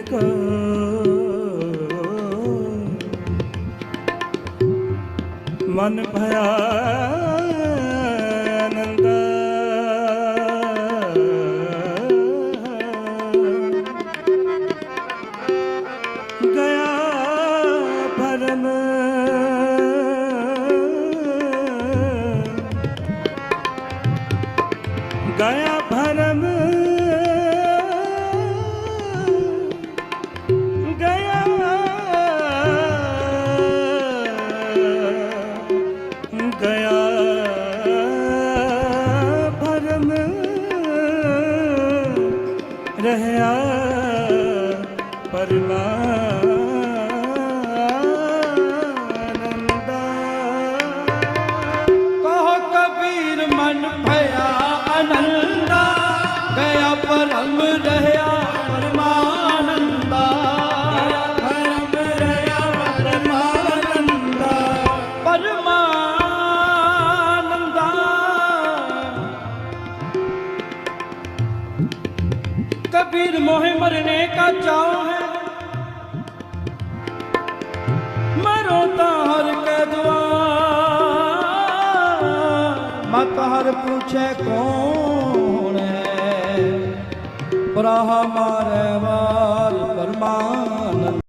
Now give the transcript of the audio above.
ਕੋ ਮਨ ਭਇਆ ਆਨੰਦ। ਗਿਆ ਰਹਿਆ ਪਰਮਾਨੰਦਾ। ਕਹੋ ਕਬੀਰ ਮਨ ਭਇਆ ਆਨੰਦਾ ਗਿਆ ਪਰਮ ਰਹਿਆ ਪਰਮਾਨੰਦਾ। ਪਰਮ ਰਹਿਆ ਪਰਮਾਨੰਦਾ। ਪਰਮਾਨੰਦਾ। ਕਬੀਰ ਮੋਹਿ ਮਰਨੇ ਕਾ ਚਾਉ ਹੈ। ਮਰੋ ਤਾਂ ਹਰ ਕੇ ਦੁਆਰ ਮਤ ਹਰ ਪੁੱਛੇ ਕੌਣ ਹੈ? ਬਰਾਹ ਮਾਰੇ ਵਾਰ